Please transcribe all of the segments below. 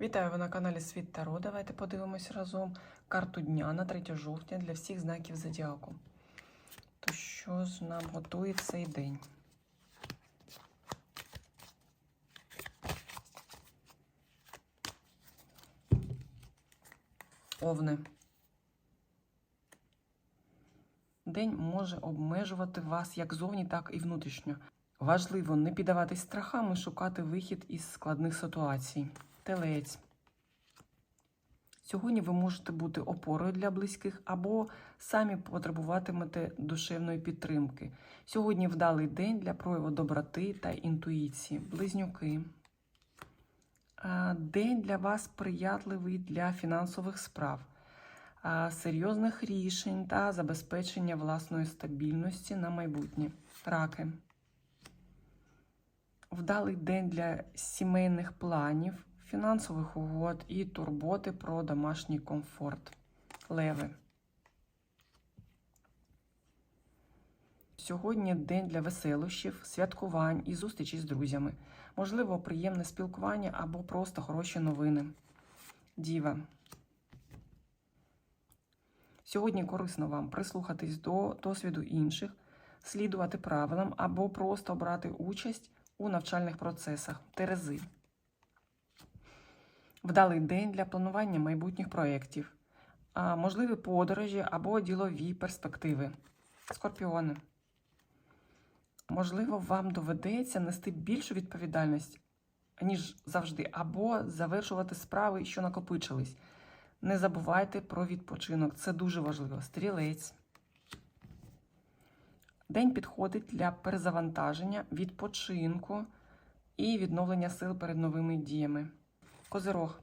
Вітаю ви на каналі Світ Таро. Давайте подивимось разом карту дня на 3 жовтня для всіх знаків зодіаку. То що ж нам готує цей день? Овни. День може обмежувати вас як зовні, так і внутрішньо. Важливо не піддаватись страхам і шукати вихід із складних ситуацій. Телець. Сьогодні ви можете бути опорою для близьких або самі потребуватимете душевної підтримки. Сьогодні вдалий день для прояву доброти та інтуїції. Близнюки. День для вас сприятливий для фінансових справ, серйозних рішень та забезпечення власної стабільності на майбутнє. Раки. Вдалий день для сімейних планів, фінансових угод і турботи про домашній комфорт. Леви. Сьогодні день для веселощів, святкувань і зустрічі з друзями. Можливо, приємне спілкування або просто хороші новини. Діва. Сьогодні корисно вам прислухатись до досвіду інших, слідувати правилам або просто брати участь у навчальних процесах. Терези. Вдалий день для планування майбутніх проєктів, можливі подорожі або ділові перспективи. Скорпіони. Можливо, вам доведеться нести більшу відповідальність, ніж завжди, або завершувати справи, що накопичились. Не забувайте про відпочинок, це дуже важливо. Стрілець. День підходить для перезавантаження, відпочинку і відновлення сил перед новими діями. Козирог.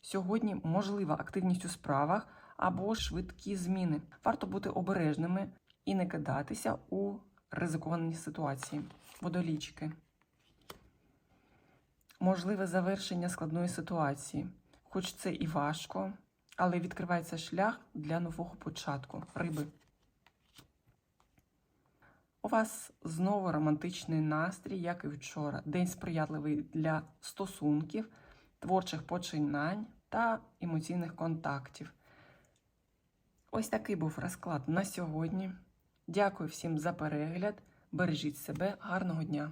Сьогодні можлива активність у справах або швидкі зміни. Варто бути обережними і не кидатися у ризиковані ситуації. Водолічки. Можливе завершення складної ситуації. Хоч це і важко, але відкривається шлях для нового початку. Риби. У вас знову романтичний настрій, як і вчора. День сприятливий для стосунків, творчих починань та емоційних контактів. Ось такий був розклад на сьогодні. Дякую всім за перегляд. Бережіть себе, гарного дня!